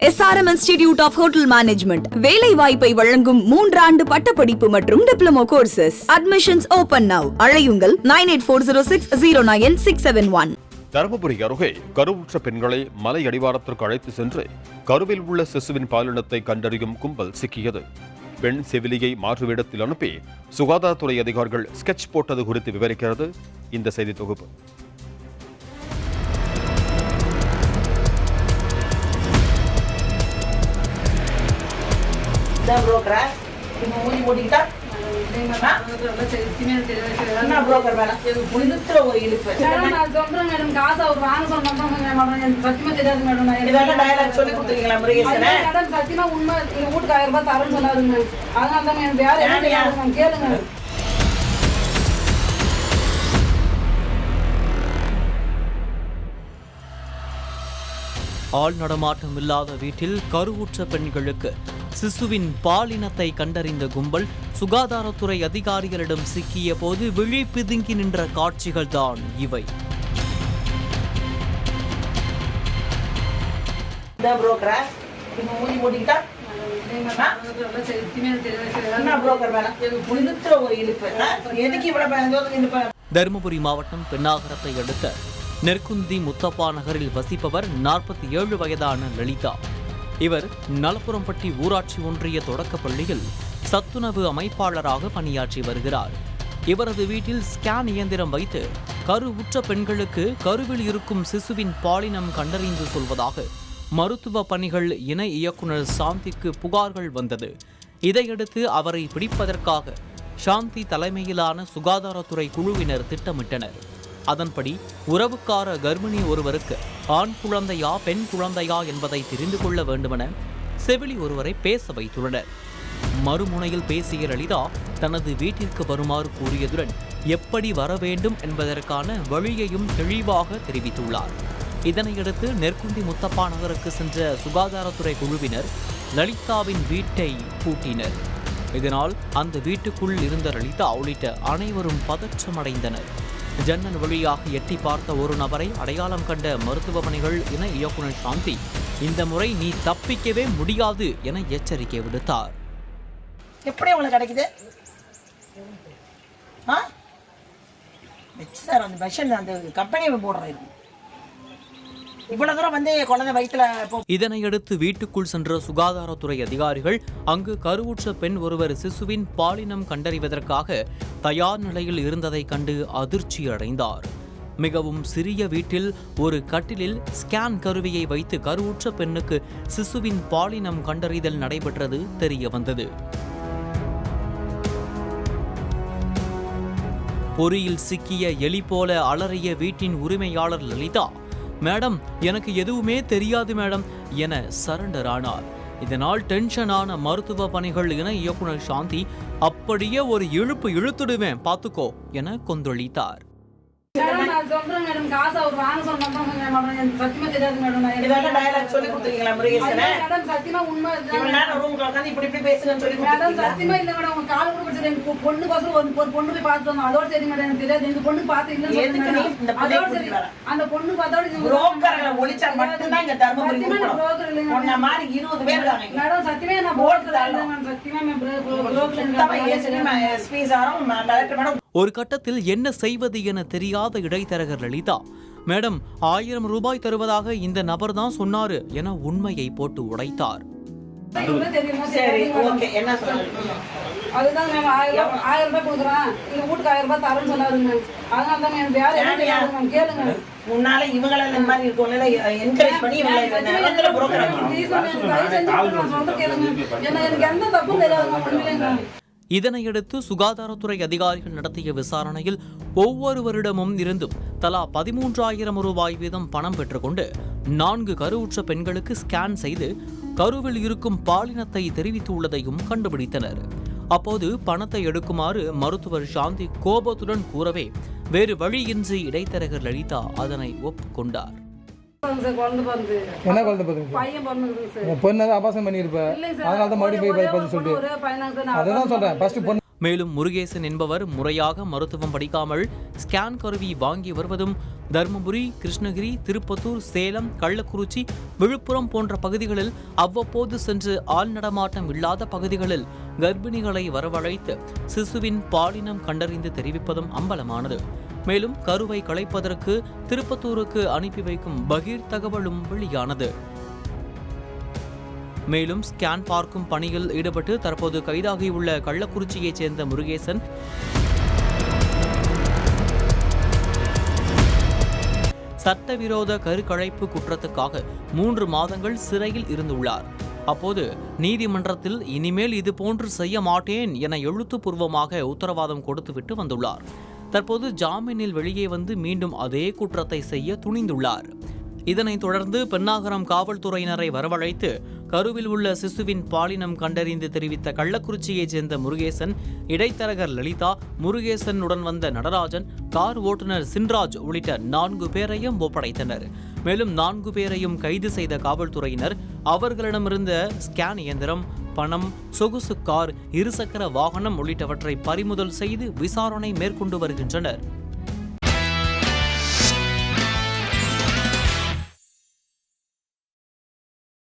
SRM institute of hotel management வேலை வாய்ப்பை வழங்கும் மூன்றாண்டு பட்டப்படிப்பு மற்றும் diploma courses admissions open now அழையுங்கள் nine eight four zero six zero nine six seven one. Dharmapuri அருகே கருவுற்ற பெண்களை மலை அடிவாரத்திற்கு அழைத்து சென்று கருவில் உள்ள சிசுவின் பாலினத்தை கண்டறியும் கும்பல் சிக்கியது. பெண் செவிலியை மாற்று வேடத்தில் அனுப்பி சுகாதாரத்துறை அதிகாரிகள் ஸ்கெட்ச் போட்டது குறித்து விவரிக்கிறது. இந்த செய்தி தொகுப்பு. இதான் புரோக்கரா இப்போ மூடிக்கிட்டா என்ன புரோக்கர் வேலை? இழுத்துற ஒரு இழுப்பு. இதெல்லாம் டயலாக் சொல்லி கொடுத்துருக்கீங்களா முருகேசனை? கேளுங்க ஆள் நடமாட்டம் இல்லாத வீட்டில் கருவுற்ற பெண்களுக்கு சிசுவின் பாலினத்தை கண்டறிந்த கும்பல் சுகாதாரத்துறை அதிகாரிகளிடம் சிக்கிய போது விழி பிதுங்கி நின்ற காட்சிகள் தான் இவை தருமபுரி மாவட்டம் பெண்ணாகரத்தை அடுத்த நெற்குந்தி முத்தப்பா நகரில் வசிப்பவர் நாற்பத்தி ஏழு வயதான லலிதா. இவர் நலப்புறம்பட்டி ஊராட்சி ஒன்றிய தொடக்கப் பள்ளியில் சத்துணவு அமைப்பாளராக பணியாற்றி வருகிறார். இவரது வீட்டில் ஸ்கேன் இயந்திரம் வைத்து கருவுற்ற பெண்களுக்கு கருவில் இருக்கும் சிசுவின் பாலினம் கண்டறிந்து சொல்வதாக மருத்துவ பணிகள் இணை இயக்குனர் சாந்திக்கு புகார்கள் வந்தது. இதையடுத்து அவரை பிடிப்பதற்காக சாந்தி தலைமையிலான சுகாதாரத்துறை குழுவினர் திட்டமிட்டனர். அதன்படி உறவுக்கார கர்ப்பிணி ஒருவருக்கு ஆண் குழந்தையா பெண் குழந்தையா என்பதை தெரிந்து கொள்ள வேண்டுமென செவிலி ஒருவரை பேச வைத்துள்ளனர். மறுமுனையில் பேசிய லலிதா தனது வீட்டிற்கு வருமாறு கூறியதுடன் எப்படி வர வேண்டும் என்பதற்கான வழியையும் தெளிவாக தெரிவித்துள்ளார். இதனையடுத்து நெற்குந்தி முத்தப்பா நகருக்கு சென்ற சுகாதாரத்துறை குழுவினர் லலிதாவின் வீட்டை பூட்டினர். இதனால் அந்த வீட்டுக்குள் இருந்த லலிதா உள்ளிட்ட அனைவரும் பதற்றமடைந்தனர். ஜன்னல் வழியாக எட்டி பார்த்த ஒரு நபரை அடையாளம் கண்ட மருத்துவ பணிகள் இணை இயக்குனர் சாந்தி இந்த முறை நீ தப்பிக்கவே முடியாது என எச்சரிக்கை விடுத்தார். எப்படி உங்களுக்கு கிடைக்குது? ஆ? சார் அந்த பஷன் அந்த கம்பெனியை போடுறேன். இவ்வளவு தூரம் வந்து குழந்தை வயிற்றுல இதனையடுத்து வீட்டுக்குள் சென்ற சுகாதாரத்துறை அதிகாரிகள் அங்கு கருவுற்ற பெண் ஒருவர் சிசுவின் பாலினம் கண்டறிவதற்காக தயார் நிலையில் இருந்ததை கண்டு அதிர்ச்சி அடைந்தார். மிகவும் சிறிய வீட்டில் ஒரு கட்டிலில் ஸ்கேன் கருவியை வைத்து கருவுற்ற பெண்ணுக்கு சிசுவின் பாலினம் கண்டறிதல் நடைபெற்றது தெரிய வந்தது. பொறியில் சிக்கிய எலி போல அலறிய வீட்டின் உரிமையாளர் லலிதா மேடம் எனக்கு எதுவுமே தெரியாது மேடம் என சரண்டர் ஆனார் இதனால் டென்ஷனான மருத்துவ பணிகள் என இயக்குனர் சாந்தி அப்படியே ஒரு இழுப்பு இழுத்துடுவேன் பார்த்துக்கோ என கொந்தளித்தார். நான் சொல்றேன் மேடம் காசு அவர் வாங்க மேடம் எனக்கு சத்தியமா தெரியாது மேடம் நான் இதெல்லாம் டயலாக் சொல்லி கொடுத்துருக்கீங்களா முருகேசனை மேடம் சத்தியமா உண்மை உட்காந்து இப்படி இப்படி பேசுங்கன்னு சொல்லி மேடம் சத்தியமா இல்ல மேடம் உங்க கால் கூட பிடிச்சது எனக்கு பொ- பொண்ணுக்கோசரம் ஒரு பொண்ணு போய் பார்த்து வந்தோம் அதோட சரி மேடம் எனக்கு தெரியாது இந்த பொண்ணு பார்த்து. பிள்ளைய அதோட சரி? அந்த பொண்ணு பார்த்தோட புரோக்கர்களை ஒழிச்சா மட்டும்தான் இங்க தர்மபுரி சத்தியமா நான் broker கூப்பிடும் இல்லைங்க உன்ன மாதிரி இருபது பேர் இருக்காங்க. மேடம் சத்தியமா நான் போட்டு. இல்ல சத்தியமா நான் இல்ல. ஏசினி எஸ்பி சாரும் கலெக்டர் மேடம் ஒரு கட்டத்தில் என்ன செய்வது என தெரியாத இடைத்தரகர் லலிதா மேடம் ஆயிரம் ரூபாய் தருவதாக இந்த நபர் தான் சொன்னாரு என உண்மையை போட்டு உடைத்தார். அதுதான் மேம் ஆயிரம் ரூபாய் ஆயிரம் ரூபாய் கொடுக்குறேன். எங்க வீட்டுக்கு ஆயிரம் ரூபாய் தரேன்னு சொன்னாரு மேம். அதனால தான் மேம் வேற என்ன தெரியாது மேம் கேளுங்க. முன்னால இவங்கள இந்த மாதிரி இருக்கவங்கள என்கரேஜ் பண்ணி இவங்களை நிரந்தர புரோக்கர் Please ma'am, எனக்கு தயவு செஞ்சு நான் சொல்றது கேளுங்க. ஏன்னா எனக்கு எந்த தப்பும் தெரியாது மேம், உண்மையிலேங்க. இதனையடுத்து சுகாதாரத்துறை அதிகாரிகள் நடத்திய விசாரணையில் ஒவ்வொருவரிடமும் இருந்தும் தலா பதிமூன்றாயிரம் ரூபாய் வீதம் பணம் பெற்றுக்கொண்டு நான்கு கருவுற்ற பெண்களுக்கு ஸ்கேன் செய்து கருவில் இருக்கும் பாலினத்தை தெரிவித்துள்ளதையும் கண்டுபிடித்தனர். அப்போது பணத்தை எடுக்குமாறு மருத்துவர் சாந்தி கோபத்துடன் கூறவே வேறு வழியின்றி இடைத்தரகர் லலிதா அதனை ஒப்புக்கொண்டார். என்ன குழந்தை பொண்ணு தான் பண்ணியிருப்ப. அதனால தான் மறுபடியும் சொல்லிட்டு. அதுதான் ஃபர்ஸ்ட் பொண்ணு. மேலும் முருகேசன் என்பவர் முறையாக மருத்துவம் படிக்காமல் ஸ்கேன் கருவி வாங்கி வருவதும் தருமபுரி கிருஷ்ணகிரி திருப்பத்தூர் சேலம் கள்ளக்குறிச்சி விழுப்புரம் போன்ற பகுதிகளில் அவ்வப்போது சென்று ஆள் நடமாட்டம் இல்லாத பகுதிகளில் கர்ப்பிணிகளை வரவழைத்து சிசுவின் பாலினம் கண்டறிந்து தெரிவிப்பதும் அம்பலமானது. மேலும் கருவை களைப்பதற்கு திருப்பத்தூருக்கு அனுப்பி வைக்கும் பகீர் தகவலும் வெளியானது. மேலும் ஸ்கேன் பார்க்கும் பணியில் ஈடுபட்டு தற்போது கைதாகியுள்ள கள்ளக்குறிச்சியைச் சேர்ந்த முருகேசன் சட்டவிரோத கருக்கழைப்பு குற்றத்துக்காக மூன்று மாதங்கள் சிறையில் இருந்துள்ளார். அப்போது நீதிமன்றத்தில் இனிமேல் இது போன்று செய்ய மாட்டேன் என எழுத்துப்பூர்வமாக உத்தரவாதம் கொடுத்துவிட்டு வந்துள்ளார். தற்போது ஜாமீனில் வெளியே வந்து மீண்டும் அதே குற்றத்தை செய்ய துணிந்துள்ளார். இதனைத் தொடர்ந்து பெண்ணாகரம் காவல்துறையினரை வரவழைத்து கருவில் உள்ள சிசுவின் பாலினம் கண்டறிந்து தெரிவித்த கள்ளக்குறிச்சியைச் சேர்ந்த முருகேசன் இடைத்தரகர் லலிதா முருகேசனுடன் வந்த நடராஜன் கார் ஓட்டுநர் சின்ராஜ் உள்ளிட்ட நான்கு பேரையும் ஒப்படைத்தனர். மேலும் நான்கு பேரையும் கைது செய்த காவல்துறையினர் அவர்களிடமிருந்த ஸ்கேன் இயந்திரம் பணம் சொகுசு கார் இருசக்கர வாகனம் உள்ளிட்டவற்றை பறிமுதல் செய்து விசாரணை மேற்கொண்டு வருகின்றனர்.